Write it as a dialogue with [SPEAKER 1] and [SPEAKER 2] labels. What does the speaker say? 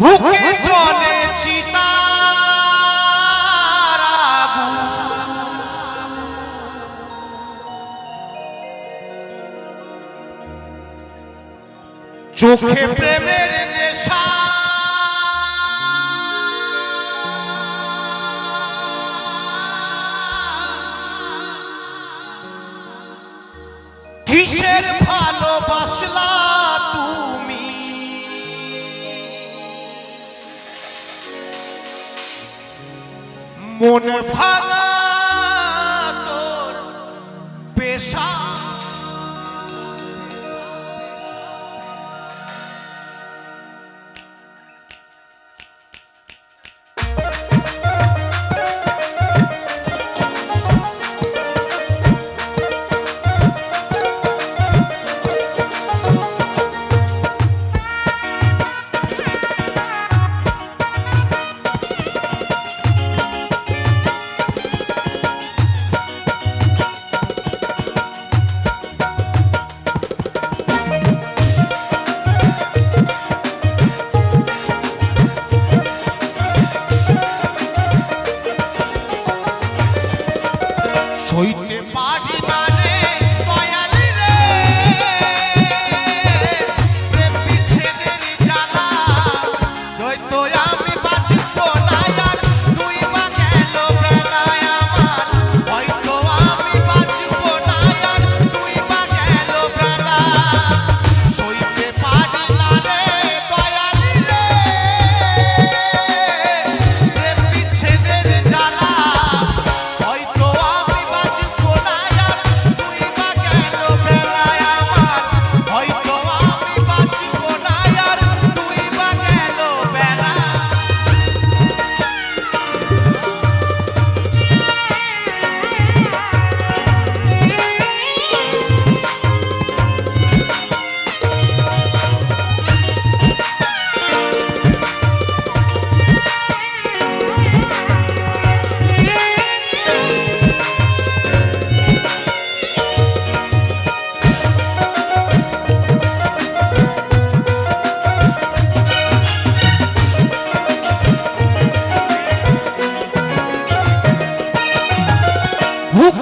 [SPEAKER 1] বুকে জলে চিতার আগুন। চোখে প্রেমের নেশা। কিসের ভালোবাসলা? মন ভাঙা হইতে পারি না। Who